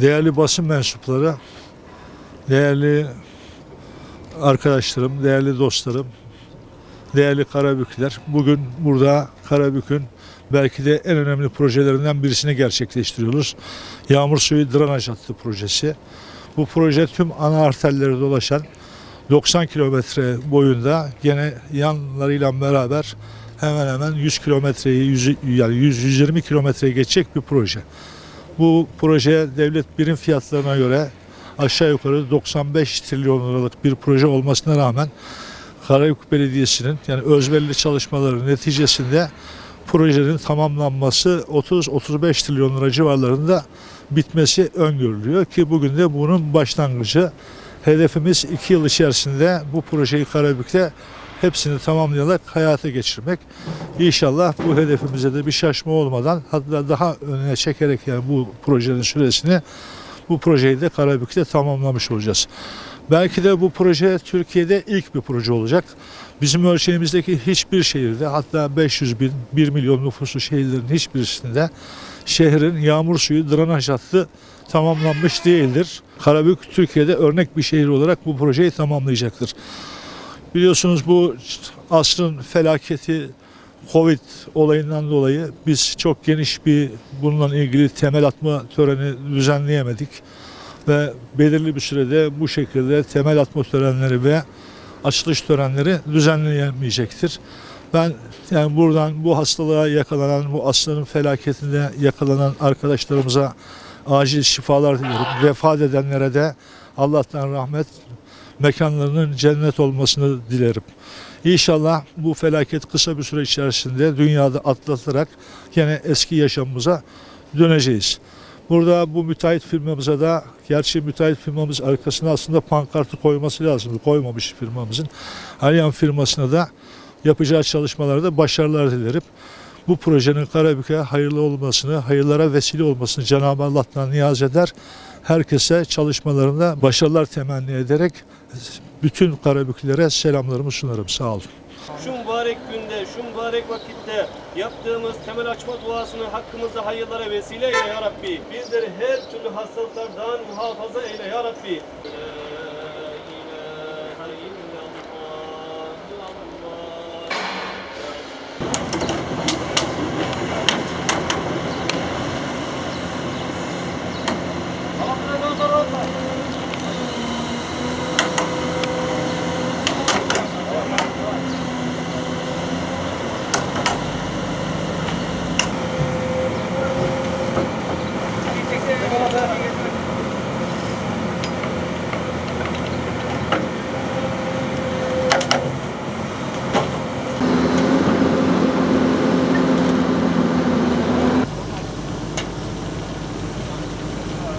değerli basın mensupları, değerli arkadaşlarım, değerli dostlarım, değerli Karabükler. Bugün burada Karabük'ün belki de en önemli projelerinden birisini gerçekleştiriyoruz. Yağmur suyu drenaj hattı projesi. Bu proje tüm ana arterleri dolaşan 90 kilometre boyunda gene yanlarıyla beraber hemen hemen 100 kilometreyi yani 100-120 kilometreyi geçecek bir proje. Bu proje devlet birim fiyatlarına göre aşağı yukarı 95 trilyon liralık bir proje olmasına rağmen Karayük Belediyesi'nin yani özverili çalışmaları neticesinde projenin tamamlanması 30-35 trilyon lira civarlarında bitmesi öngörülüyor ki bugün de bunun başlangıcı. Hedefimiz 2 yıl içerisinde bu projeyi Karabük'te hepsini tamamlayarak hayata geçirmek. İnşallah bu hedefimize de bir şaşma olmadan hatta daha önüne çekerek yani bu projenin süresini bu projeyi de Karabük'te tamamlamış olacağız. Belki de bu proje Türkiye'de ilk bir proje olacak. Bizim ölçeğimizdeki hiçbir şehirde hatta 500 bin, 1 milyon nüfuslu şehirlerin hiçbirisinde şehrin yağmur suyu drenaj hattı tamamlanmış değildir. Karabük Türkiye'de örnek bir şehir olarak bu projeyi tamamlayacaktır. Biliyorsunuz bu asrın felaketi Covid olayından dolayı biz çok geniş bir bununla ilgili temel atma töreni düzenleyemedik ve belirli bir sürede bu şekilde temel atma törenleri ve açılış törenleri düzenleyemeyecektir. Ben yani buradan bu hastalığa yakalanan, bu aslanın felaketinde yakalanan arkadaşlarımıza acil şifalar diliyorum. Vefat edenlere de Allah'tan rahmet, mekanlarının cennet olmasını dilerim. İnşallah bu felaket kısa bir süre içerisinde dünyada atlatarak yine eski yaşamımıza döneceğiz. Burada bu müteahhit firmamıza da gerçi müteahhit firmamız arkasına aslında pankartı koyması lazım. Koymamış firmamızın. Alyan firmasına da yapacağı çalışmalarda başarılar dilerim. Bu projenin Karabük'e hayırlı olmasını, hayırlara vesile olmasını Cenab-ı Allah'tan niyaz eder. Herkese çalışmalarında başarılar temenni ederek bütün Karabüklere selamlarımı sunarım. Sağ olun. Şu mübarek günde, şu mübarek vakitte yaptığımız temel açma duasını hakkımızda hayırlara vesile eyle ya Rabbi. Bizleri her türlü hastalıklardan muhafaza eyle ya Rabbi.